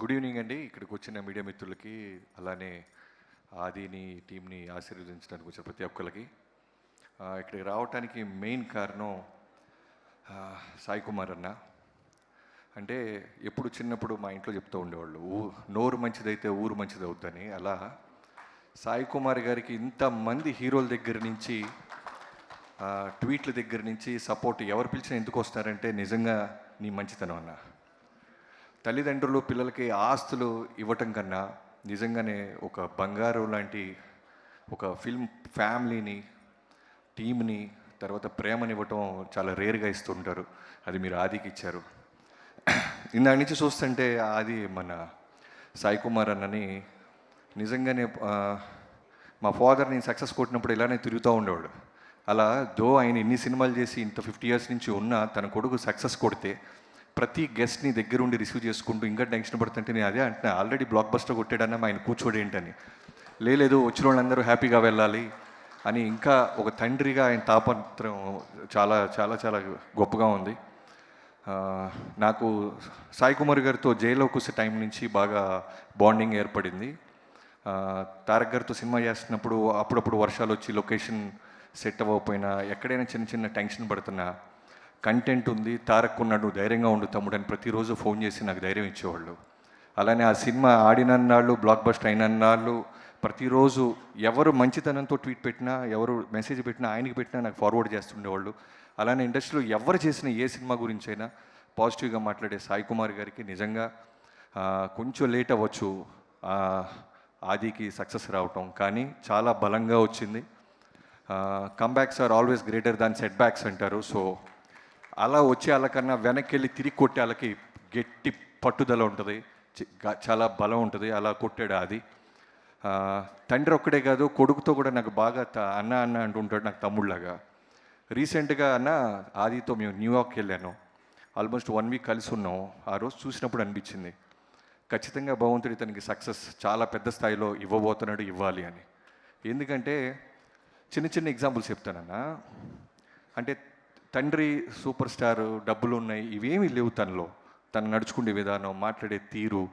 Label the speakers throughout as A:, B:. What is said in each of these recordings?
A: Good evening అండి. ఇక్కడికి వచ్చిన మీడియా మిత్రులకి అలానే ఆదిని టీంని ఆశీర్వదించడానికి వచ్చిన ప్రతి ఒక్కరికి ఇక్కడికి రావటానికి మెయిన్ కారణం సాయి కుమార్ అన్న. అంటే ఎప్పుడు చిన్నప్పుడు మా ఇంట్లో చెప్తూ ఉండేవాళ్ళు ఊ నోరు మంచిదైతే ఊరు మంచిది అవుద్దని అలా సాయి కుమార్ గారికి ఇంతమంది హీరోల దగ్గర నుంచి ట్వీట్ల దగ్గర నుంచి సపోర్ట్ ఎవరు పిలిచినా ఎందుకు వస్తారంటే నిజంగా నీ మంచితనం అన్నా. తల్లిదండ్రులు పిల్లలకి ఆస్తులు ఇవ్వటం కన్నా నిజంగానే ఒక బంగారు లాంటి ఒక ఫిల్మ్ ఫ్యామిలీని టీంని తర్వాత ప్రేమని ఇవ్వటం చాలా రేర్గా ఇస్తుంటారు అది మీరు ఆదికి ఇచ్చారు. ఇందాక నుంచి చూస్తుంటే ఆది మన సాయి కుమార్ అన్నని నిజంగానే మా ఫాదర్ నేను సక్సెస్ కొట్టినప్పుడు ఇలానే తిరుగుతూ ఉండేవాడు. అలా దో ఆయన ఇన్ని సినిమాలు చేసి ఇంత ఫిఫ్టీ ఇయర్స్ నుంచి ఉన్న తన కొడుకు సక్సెస్ కొడితే ప్రతి గెస్ట్ని దగ్గరుండి రిసీవ్ చేసుకుంటూ ఇంకా టెన్షన్ పడుతుంటే నేను అదే అంటున్నా ఆల్రెడీ బ్లాక్ బస్టర్ కొట్టాడన్న ఆయన కూర్చోడు ఏంటని. లేదు వచ్చిన వాళ్ళందరూ హ్యాపీగా వెళ్ళాలి అని ఇంకా ఒక తండ్రిగా ఆయన తాపత్రం చాలా చాలా చాలా గొప్పగా ఉంది. నాకు సాయి కుమార్ గారితో జైల్లో కూసే టైం నుంచి బాగా బాండింగ్ ఏర్పడింది. తారక్ గారితో సినిమా చేస్తున్నప్పుడు అప్పుడప్పుడు వర్షాలు వచ్చి లొకేషన్ సెట్ అవ్వకపోయినా ఎక్కడైనా చిన్న చిన్న టెన్షన్ పడుతున్నా. కంటెంట్ ఉంది తారక్ ఉన్నాడు ధైర్యంగా ఉండు తమ్ముడు అని ప్రతిరోజు ఫోన్ చేసి నాకు ధైర్యం ఇచ్చేవాళ్ళు. అలానే ఆ సినిమా ఆడినన్నాళ్ళు బ్లాక్ బస్టర్ అయినన్నాళ్ళు ప్రతిరోజు ఎవరు మంచితనంతో ట్వీట్ పెట్టినా ఎవరు మెసేజ్ పెట్టినా ఆయనకి పెట్టినా నాకు ఫార్వర్డ్ చేస్తుండేవాళ్ళు. అలానే ఇండస్ట్రీలో ఎవరు చేసిన ఏ సినిమా గురించి అయినా పాజిటివ్గా మాట్లాడే సాయి కుమార్ గారికి నిజంగా కొంచెం లేట్ అవ్వచ్చు ఆదికి సక్సెస్ రావటం. కానీ చాలా బలంగా వచ్చింది. Comebacks are always greater than setbacks అంటారు. సో అలా వచ్చే వాళ్ళకన్నా వెనక్కి వెళ్ళి తిరిగి కొట్టే వాళ్ళకి గట్టి పట్టుదల ఉంటుంది. చాలా బలం ఉంటుంది. అలా కొట్టాడు అది తండ్రి ఒక్కడే కాదు కొడుకుతో కూడా నాకు బాగా త- అన్న అన్న అంటుంటాడు నాకు తమ్ముళ్ళలాగా. రీసెంట్గా అన్న ఆదితో మేము న్యూయార్క్ వెళ్ళాను. ఆల్మోస్ట్ వన్ వీక్ కలిసి ఉన్నాం. ఆ రోజు చూసినప్పుడు అనిపించింది ఖచ్చితంగా భగవంతుడి తనకి సక్సెస్ చాలా పెద్ద స్థాయిలో ఇవ్వబోతున్నాడు ఇవ్వాలి అని. ఎందుకంటే చిన్న చిన్న ఎగ్జాంపుల్స్ చెప్తానన్నా. అంటే తండ్రి సూపర్ స్టార్ డబ్బులు ఉన్నాయి ఇవేమీ లేవు తనలో. తను నడుచుకునే విధానం మాట్లాడే తీరు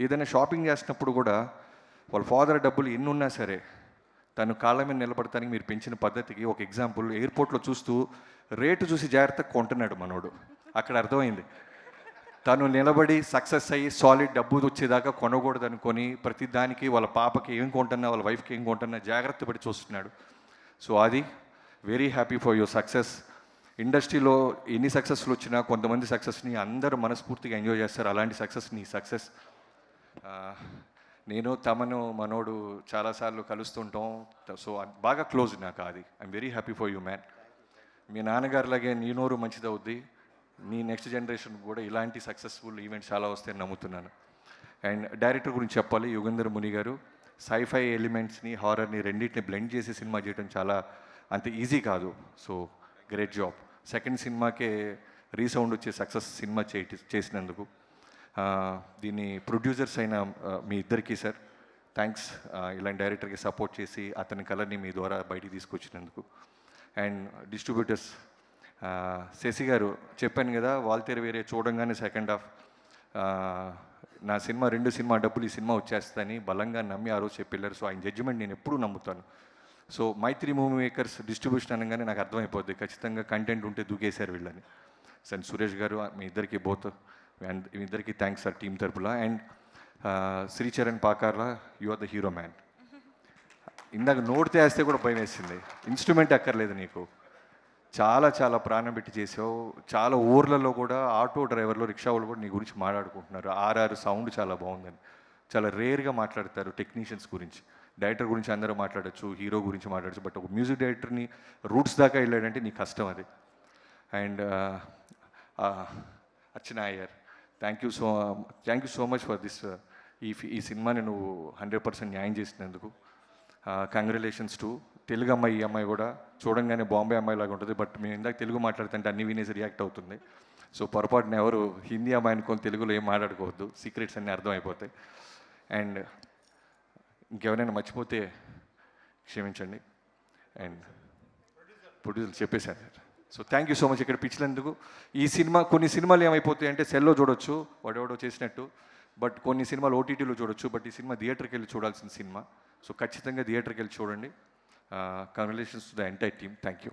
A: ఏదైనా షాపింగ్ చేసినప్పుడు కూడా వాళ్ళ ఫాదర్ డబ్బులు ఎన్ని ఉన్నా సరే తను కాళ్ళ మీద నిలబడటానికి మీరు పెంచిన పద్ధతికి ఒక ఎగ్జాంపుల్ ఎయిర్పోర్ట్లో చూస్తూ రేటు చూసి జాగ్రత్తగా కొంటున్నాడు మనోడు. అక్కడ అర్థమైంది. తను నిలబడి సక్సెస్ అయ్యి సాలిడ్ డబ్బు వచ్చేదాకా కొనకూడదు అనుకొని ప్రతి దానికి వాళ్ళ పాపకి ఏం కొంటున్నా వాళ్ళ వైఫ్కి ఏం కొంటున్నా జాగ్రత్త పడి చూస్తున్నాడు. సో అది very happy for your success ఇండస్ట్రీలో ఎన్ని సక్సెస్లు వచ్చినా కొంతమంది సక్సెస్ని అందరూ మనస్ఫూర్తిగా ఎంజాయ్ చేస్తారు. అలాంటి సక్సెస్ని సక్సెస్. నేను తమను మనోడు చాలాసార్లు కలుస్తుంటాం. సో బాగా క్లోజ్ నాకు అది. I'm very happy for you man మీ నాన్నగారులాగే నీ నోరు మంచిదవుద్ది. నీ నెక్స్ట్ జనరేషన్ కూడా ఇలాంటి సక్సెస్ఫుల్ ఈవెంట్స్ చాలా వస్తాయని నమ్ముతున్నాను. అండ్ డైరెక్టర్ గురించి చెప్పాలి యుగేందర్ ముని గారు. సైఫై ఎలిమెంట్స్ని హారర్ని రెండింటిని బ్లెండ్ చేసి సినిమా చేయడం చాలా అంత ఈజీ కాదు. So great job. సెకండ్ సినిమాకే రీసౌండ్ వచ్చే సక్సెస్ సినిమా చే చేసినందుకు. దీన్ని ప్రొడ్యూసర్స్ అయిన మీ ఇద్దరికీ సార్ థ్యాంక్స్ ఇలాంటి డైరెక్టర్కి సపోర్ట్ చేసి అతని కలర్ని మీ ద్వారా బయటికి తీసుకొచ్చినందుకు. అండ్ డిస్ట్రిబ్యూటర్స్ శశి గారు చెప్పాను కదా వాల్తేరు వేరే చూడంగానే సెకండ్ హాఫ్. నా సినిమా రెండు సినిమా డబ్బులు ఈ సినిమా వచ్చేస్తాయని బలంగా నమ్మి ఆ రోజు చెప్పారు సో ఆయన జడ్జిమెంట్ నేను ఎప్పుడూ నమ్ముతాను. So Mythri movie makers distribution అనగానే నాకు అర్థమైపోద్ది. ఖచ్చితంగా కంటెంట్ ఉంటే దూకేశారు వీళ్ళని. సరే సురేష్ గారు మీ ఇద్దరికి బోత్ అండ్ మీ ఇద్దరికి thanks sir team తరపుల. And Sricharan Pakala you are the hero man ఇందాక నోటితే వేస్తే కూడా భయం వేసింది. ఇన్స్ట్రుమెంట్ అక్కర్లేదు నీకు. చాలా చాలా ప్రాణం పెట్టి చేసావు. చాలా ఊర్లలో కూడా ఆటో డ్రైవర్లు రిక్షా వాళ్ళు కూడా నీ గురించి మాట్లాడుకుంటున్నారు. ఆర్ఆర్ సౌండ్ చాలా బాగుందని. చాలా రేర్గా మాట్లాడతారు టెక్నీషియన్స్ గురించి. డైరెక్టర్ గురించి అందరూ మాట్లాడచ్చు హీరో గురించి మాట్లాడచ్చు బట్ ఒక మ్యూజిక్ డైరెక్టర్ని రూట్స్ దాకా వెళ్ళాడంటే నీ కష్టం అది. And Archana Iyer thank you so thank you so much for this ఈ ఫి- ఈ సినిమాని నువ్వు హండ్రెడ్ పర్సెంట్ న్యాయం చేసినందుకు. కంగ్రాలేషన్స్ టు తెలుగు అమ్మాయి ఈ అమ్మాయి కూడా. చూడంగానే బాంబే అమ్మాయి లాగా ఉంటుంది బట్ మేము ఇందాక తెలుగు మాట్లాడుతుంటే అన్ని వినేసి రియాక్ట్ అవుతుంది. సో పొరపాటున ఎవరు హిందీ అమ్మాయి అనుకొని తెలుగులో ఏం మాట్లాడుకోవద్దు సీక్రెట్స్ అన్నీ అర్థమైపోతాయి. అండ్ ఇంకెవరైనా మర్చిపోతే క్షమించండి. అండ్ ప్రొడ్యూసర్ చెప్పేశాను so thank you so much ఇక్కడ పిచ్చినందుకు. ఈ సినిమా కొన్ని సినిమాలు ఏమైపోతాయి అంటే సెల్లో చూడొచ్చు వాడెవడో చేసినట్టు. బట్ కొన్ని సినిమాలు ఓటీటీలో చూడొచ్చు బట్ ఈ సినిమా థియేటర్కి వెళ్ళి చూడాల్సిన సినిమా. సో ఖచ్చితంగా థియేటర్కి వెళ్ళి చూడండి. Congratulations to the entire team thank you